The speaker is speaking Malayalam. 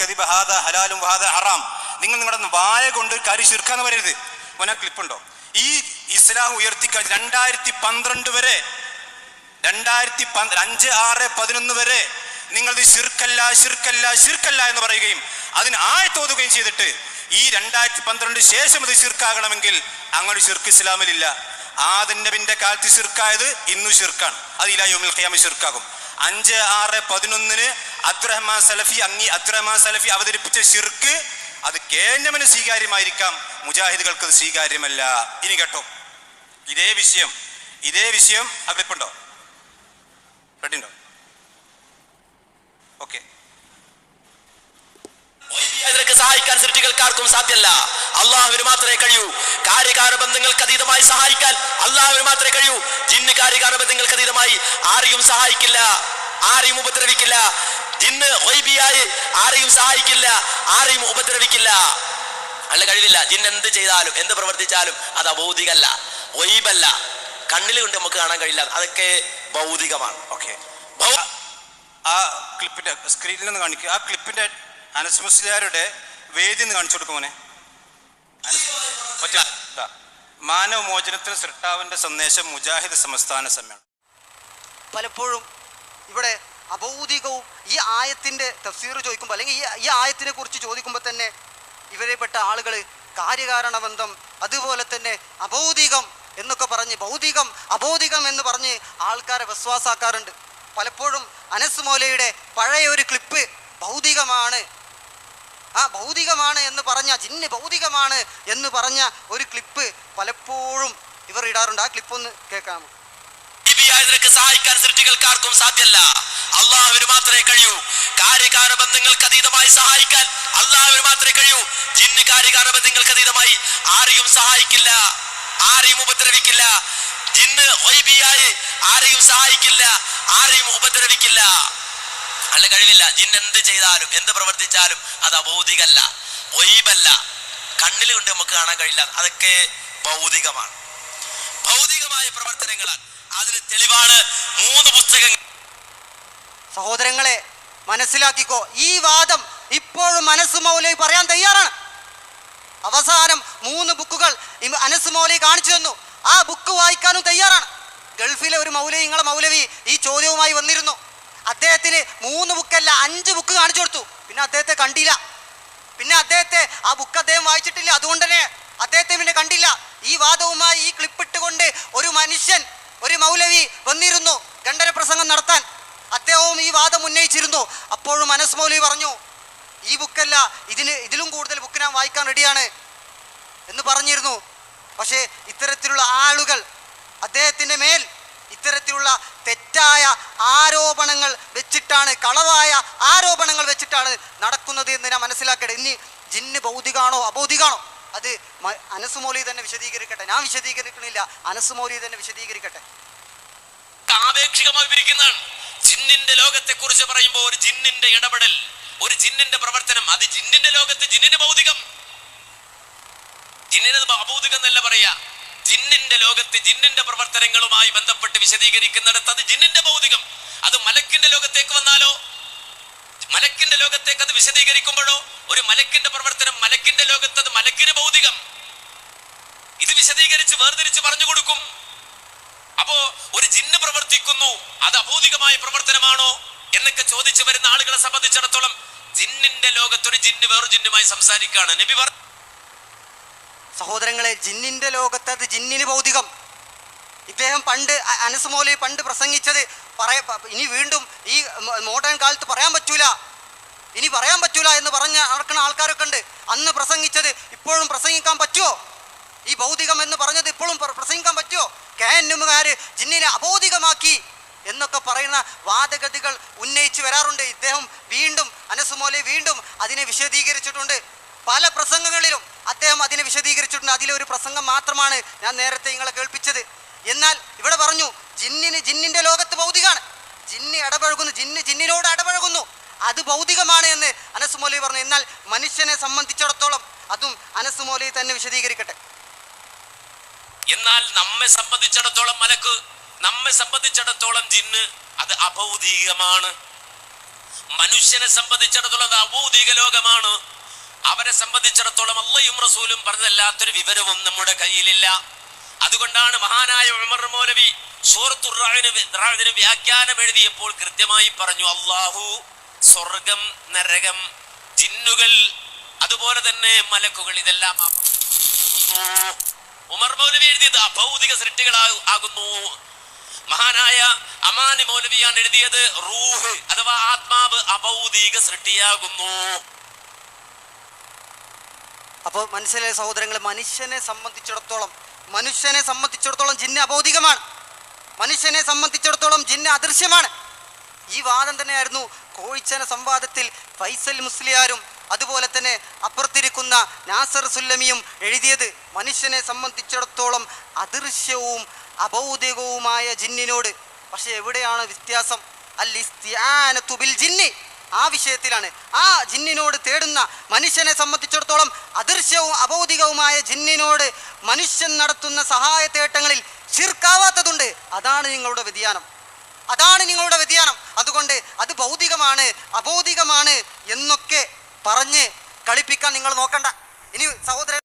കദിബ ഹാദ ഹലാലും ഹാദ ഹറാം. നിങ്ങൾ നിങ്ങളുടെ വായ കൊണ്ട് കരി ചുരുക്കാന്ന് പറയരുത്. ഓനാ ക്ലിപ്പുണ്ടോ? ഈ ഇസ്ലാം ഉയർത്തി രണ്ടായിരത്തി പന്ത്രണ്ട് വരെ രണ്ടായിരത്തി അഞ്ച് ആറ് പതിനൊന്ന് വരെ നിങ്ങൾ ശിർക്കല്ല ശിർക്കല്ല ശിർക്കല്ല എന്ന് പറയുകയും അതിന് ആയത്തോതുകയും ചെയ്തിട്ട് ഈ രണ്ടായിരത്തി പന്ത്രണ്ട് ശേഷം ഇത് ശിർക്കാകണമെങ്കിൽ അങ്ങനെ ശിർക്ക് ഇസ്ലാമിലില്ല. ആദൻ നബിന്റെ കാലത്ത് ശിർക്കായത് ഇന്നു ശിർക്കാണ്. അത് ഇലാ യോമിൽ ഖിയാമ ശിർക്കാകും. അഞ്ച് ആറ് പതിനൊന്നിന് അബ്ദുറഹ്മാൻ സലഫി അങ്ങി അബ്ദുറഹ്മാൻ സലഫി അവതരിപ്പിച്ച ഷിർക്ക് അത് കേന്ദ്രമന് സ്വീകാര്യമായിരിക്കാം. മുജാഹിദുകൾക്ക് അത് സ്വീകാര്യമല്ല. ഇനി കേട്ടോ. ഇതേ വിഷയം. ഇതേ വിഷയം ആ ക്ലിപ്പുണ്ടോ റെഡി ഉണ്ടോ ഓക്കെ. ഇതിനൊക്കെ സഹായിക്കാൻ സൃഷ്ടികൾക്കാർക്കും സാധ്യല്ല അള്ളാഹുവിന് മാത്രമേ കഴിയൂ. കാര്യകാര ബന്ധങ്ങൾക്ക് അതീതമായി സഹായിക്കാൻ അള്ളാഹുവിന് മാത്രമേ കഴിയൂ. ജിന്ന് കാര്യകാര ബന്ധങ്ങൾക്ക് അതീതമായി ആരെയും സഹായിക്കില്ല. ആരെയും ഉപദ്രവിക്കില്ല. ജിന്ന് ഒയ്ബിയായി ആരെയും സഹായിക്കില്ല. ആരെയും ഉപദ്രവിക്കില്ല. അല്ല കഴിവില്ല. ജിന്ന് എന്ത് ചെയ്താലും എന്ത് പ്രവർത്തിച്ചാലും അത് അഭൗതികല്ല ഒയ്ബല്ല കണ്ണിൽ കൊണ്ട് നമുക്ക് കാണാൻ കഴിയില്ല. അതൊക്കെ ഭൗതികമാണ്. ഓക്കെ. ആ ക്ലിപ്പിന്റെ സ്ക്രീനിൽ നിന്ന് കാണിക്കുക ആ ക്ലിപ്പിന്റെ അനസ് മുസ്ലിയാരുടെ വേദി എന്ന് കാണിച്ചു കൊടുക്കും മോനെ. അനസ്- പറ്റും. ദാ. മാനവ മോചനത്തിന് സൃഷ്ടാവിന്റെ സന്ദേശം മുജാഹിദ് സംസ്ഥാന സമ്മേളനം. പലപ്പോഴും ഇവിടെ അഭൗതികവും ഈ ആയത്തിന്റെ തഫ്സീർ ചോദിക്കുമ്പോൾ അല്ലെങ്കിൽ ഈ ഈ ആയത്തിനെ കുറിച്ച് ചോദിക്കുമ്പോൾ തന്നെ ഇവരെപ്പെട്ട ആളുകൾ കാര്യകാരണ ബന്ധം അതുപോലെ തന്നെ അഭൗതികം എന്നൊക്കെ പറഞ്ഞ് ഭൗതികം അഭൗതികം എന്ന് പറഞ്ഞ് ആൾക്കാരെ വിശ്വാസാക്കാറുണ്ട്. പലപ്പോഴും അനസ് മോലയുടെ പഴയ ഒരു ക്ലിപ്പ് ഭൗതികമാണ്. ആ ഭൗതികമാണ് എന്ന് പറഞ്ഞ ജിന്ന് ഭൗതികമാണ് എന്ന് പറഞ്ഞ ഒരു ക്ലിപ്പ് പലപ്പോഴും ഇവർ ഇടാറുണ്ട്. ആ ക്ലിപ്പ് ഒന്ന് കേൾക്കാമോ നിനക്ക് സഹായിക്കാൻ സൃഷ്ടികൾക്കാർക്കും സാധ്യല്ല. അള്ളാഹുവിന് മാത്രമേ കഴിയൂ. കാര്യകാര ബന്ധങ്ങൾക്ക് അതീതമായി സഹായിക്കാൻ അള്ളാഹുവിന് മാത്രമേ കഴിയൂ. ജിന്ന് കാര്യകാര ബന്ധങ്ങൾക്ക് അതീതമായി ആരെയും സഹായിക്കില്ല. ആരെയും ഉപദ്രവിക്കില്ല. ജിന്ന് ഒയ്ബിയായി ആരെയും സഹായിക്കില്ല. ആരെയും ഉപദ്രവിക്കില്ല. അല്ല കഴിവില്ല. ജിന്ന് എന്ത് ചെയ്താലും എന്ത് പ്രവർത്തിച്ചാലും അത് അഭൗതികല്ല ഒയ്ബല്ല കണ്ണിൽ കൊണ്ട് നമുക്ക് കാണാൻ കഴിയില്ല. അതൊക്കെ ഭൗതികമാണ്. ഭൗതികമായ പ്രവർത്തനങ്ങളാണ് അതിന് തെളിവാണ് മൂന്ന് പുസ്തകങ്ങൾ. സഹോദരങ്ങളെ മനസ്സിലാക്കിക്കോ ഈ വാദം ഇപ്പോഴും മനസ്സ് മൗലവി പറയാൻ തയ്യാറാണ്. അവസാനം മൂന്ന് ബുക്കുകൾ അനസ് മൗലവി കാണിച്ചു തന്നു. ആ ബുക്ക് വായിക്കാനും തയ്യാറാണ്. ഗൾഫിലെ ഒരു മൗലവി നിങ്ങളെ മൗലവി ഈ ചോദ്യവുമായി വന്നിരുന്നു. അദ്ദേഹത്തിന് മൂന്ന് ബുക്കല്ല അഞ്ച് ബുക്ക് കാണിച്ചു കൊടുത്തു. പിന്നെ അദ്ദേഹത്തെ കണ്ടില്ല. പിന്നെ അദ്ദേഹത്തെ ആ ബുക്ക് അദ്ദേഹം വായിച്ചിട്ടില്ല. അതുകൊണ്ട് തന്നെ അദ്ദേഹത്തെ പിന്നെ കണ്ടില്ല. ഈ വാദവുമായി ഈ ക്ലിപ്പ് ഇട്ടുകൊണ്ട് ഒരു മനുഷ്യൻ ഒരു മൗലവി വന്നിരുന്നു. ഖണ്ഡന പ്രസംഗം നടത്താൻ. അദ്ദേഹവും ഈ വാദം ഉന്നയിച്ചിരുന്നു. അപ്പോഴും മനസ് മൗലവി പറഞ്ഞു ഈ ബുക്കല്ല ഇതിന് ഇതിലും കൂടുതൽ ബുക്ക് ഞാൻ വായിക്കാൻ റെഡിയാണ് എന്ന് പറഞ്ഞിരുന്നു. പക്ഷേ ഇത്തരത്തിലുള്ള ആളുകൾ അദ്ദേഹത്തിന്റെ മേൽ ഇത്തരത്തിലുള്ള തെറ്റായ ആരോപണങ്ങൾ വെച്ചിട്ടാണ് കളവായ ആരോപണങ്ങൾ വെച്ചിട്ടാണ് നടക്കുന്നത് എന്ന് ഞാൻ മനസ്സിലാക്കട്ടെ ഇനി ജിന്ന് ഭൗതികാണോ അഭൗതികാണോ അത് അനസുമോലി തന്നെ വിശദീകരിക്കട്ടെ. ഞാൻ വിശദീകരിക്കണില്ല. അനസുമോലി തന്നെ വിശദീകരിക്കട്ടെ. ആപേക്ഷികമായി ജിന്നിന്റെ ലോകത്തെ കുറിച്ച് പറയുമ്പോൾ ഒരു ജിന്നിന്റെ ഇടപെടൽ ഒരു ജിന്നിന്റെ പ്രവർത്തനം. അത് ജിന്നിന്റെ ലോകത്ത് ജിന്നിന് ഭൗതികം. ജിന്നിന് അഭൗതികം എന്നല്ല പറയാ. ജിന്നിന്റെ ലോകത്ത് ജിന്നിന്റെ പ്രവർത്തനങ്ങളുമായി ബന്ധപ്പെട്ട് വിശദീകരിക്കുന്നിടത്ത് അത് ജിന്നിന്റെ ഭൗതികം. അത് മലക്കിന്റെ ലോകത്തേക്ക് വന്നാലോ? മലക്കിന്റെ ലോകത്തേക്ക് അത് വിശദീകരിക്കുമ്പോഴോ? ഒരു മലക്കിന്റെ പ്രവർത്തനം മലക്കിന്റെ ലോകത്ത് അത് വിശദീകരിച്ച് വേർതിരിച്ച് പറഞ്ഞു കൊടുക്കും. അപ്പോ ഒരു ജിന്ന് പ്രവർത്തിക്കുന്നു. അത് അഭൗതികമായ പ്രവർത്തനമാണോ എന്നൊക്കെ ചോദിച്ചു വരുന്ന ആളുകളെ സംബന്ധിച്ചിടത്തോളം ജിന്നിന്റെ ലോകത്തൊരു ജിന്ന് വേറൊരു ജിന്നുമായി സംസാരിക്കുകയാണ്. നബി പറ സഹോദരങ്ങളെ ജിന്നിന്റെ ലോകത്ത് അത് ജിന്നിന് ഭൗതികം. ഇദ്ദേഹം പണ്ട് അനസുമോലി പണ്ട് പ്രസംഗിച്ചത് പറയ ഇനി വീണ്ടും ഈ മോഡേൺ കാലത്ത് പറയാൻ പറ്റൂല. ഇനി പറയാൻ പറ്റൂല എന്ന് പറഞ്ഞ നടക്കുന്ന ആൾക്കാരൊക്കെ ഉണ്ട്. അന്ന് പ്രസംഗിച്ചത് ഇപ്പോഴും പ്രസംഗിക്കാൻ പറ്റുമോ ഈ ഭൗതികം എന്ന് പറഞ്ഞത് ഇപ്പോഴും പ്രസംഗിക്കാൻ പറ്റുമോ? കേന്നുമുകാർ ജിന്നിനെ അബോധികമാക്കി എന്നൊക്കെ പറയുന്ന വാദഗതികൾ ഉന്നയിച്ച് വരാറുണ്ട്. ഇദ്ദേഹം വീണ്ടും അനസുമോലെ വീണ്ടും അതിനെ വിശദീകരിച്ചിട്ടുണ്ട്. പല പ്രസംഗങ്ങളിലും അദ്ദേഹം അതിനെ വിശദീകരിച്ചിട്ടുണ്ട്. അതിലൊരു പ്രസംഗം മാത്രമാണ് ഞാൻ നേരത്തെ നിങ്ങളെ കേൾപ്പിച്ചത്. എന്നാൽ ഇവിടെ പറഞ്ഞു ജിന്നിന് ജിന്നിന്റെ ലോകത്ത് ഭൗതികമാണ്. ജിന്നി ഇടപഴകുന്നു ജിന്ന് ജിന്നിനോട് ഇടപഴകുന്നു അത് ഭൗതികമാണ് എന്ന് അനസ് പറഞ്ഞു. എന്നാൽ മനുഷ്യനെ സംബന്ധിച്ചിടത്തോളം അതും അനസ് തന്നെ വിശദീകരിക്കട്ടെ. എന്നാൽ നമ്മെ സംബന്ധിച്ചിടത്തോളം മലക്ക് നമ്മെ സംബന്ധിച്ചിടത്തോളം ജിന്ന് അത് അഭൗതികമാണ്. മനുഷ്യനെ സംബന്ധിച്ചിടത്തോളം അത് അഭൗതിക ലോകമാണ്. അവരെ സംബന്ധിച്ചിടത്തോളം അള്ളയും റസൂലും പറഞ്ഞതല്ലാത്തൊരു വിവരവും നമ്മുടെ കയ്യിലില്ല. അതുകൊണ്ടാണ് മഹാനായ ഉമർ മൗലവി സൂറത്തുറാവിന് വ്യാഖ്യാനം എഴുതിയപ്പോൾ കൃത്യമായി പറഞ്ഞു അള്ളാഹു സ്വർഗം നരകം ജിന്നുകൾ അതുപോലെ തന്നെ മലക്കുകൾ ഇതെല്ലാം. ഉമർ മൗലവി എഴുതിയത് അഭൗതിക സൃഷ്ടികളാകുന്നു മഹാനായ അമാനി മൗലവിയാണ് എഴുതിയത് റൂഹ് അഥവാ ആത്മാവ് അഭൗതിക സൃഷ്ടിയാകുന്നു. അപ്പോൾ മനസ്സിലെ സഹോദരങ്ങൾ മനുഷ്യനെ സംബന്ധിച്ചിടത്തോളം മനുഷ്യനെ സംബന്ധിച്ചിടത്തോളം ജിന്ന് അഭൗതികമാണ്. മനുഷ്യനെ സംബന്ധിച്ചിടത്തോളം ജിന്ന് അദൃശ്യമാണ്. ഈ വാദം തന്നെയായിരുന്നു കോഴിച്ചന സംവാദത്തിൽ ഫൈസൽ മുസ്ലിയാരും അതുപോലെ തന്നെ അപ്പുറത്തിരിക്കുന്ന നാസർ സുല്ലമിയും എഴുതിയത് മനുഷ്യനെ സംബന്ധിച്ചിടത്തോളം അദൃശ്യവും അഭൗതികവുമായ ജിന്നിനോട്. പക്ഷെ എവിടെയാണ് വ്യത്യാസം? അൽ ഇസ്തിആനത്തു ബിൽ ജിന്നി. ആ വിഷയത്തിലാണ്. ആ ജിന്നിനോട് തേടുന്ന മനുഷ്യനെ സംബന്ധിച്ചിടത്തോളം അദൃശ്യവും അഭൗതികവുമായ ജിന്നിനോട് മനുഷ്യൻ നടത്തുന്ന സഹായ തേട്ടങ്ങളിൽ ചിർക്കാവാത്തതുണ്ട് അതാണ് നിങ്ങളുടെ വ്യതിയാനം. അതാണ് നിങ്ങളുടെ വ്യതിയാനം. അതുകൊണ്ട് അത് ഭൗതികമാണ് അഭൗതികമാണ് എന്നൊക്കെ പറഞ്ഞ് കളിപ്പിക്കാൻ നിങ്ങൾ നോക്കണ്ട. ഇനി സഹോദരൻ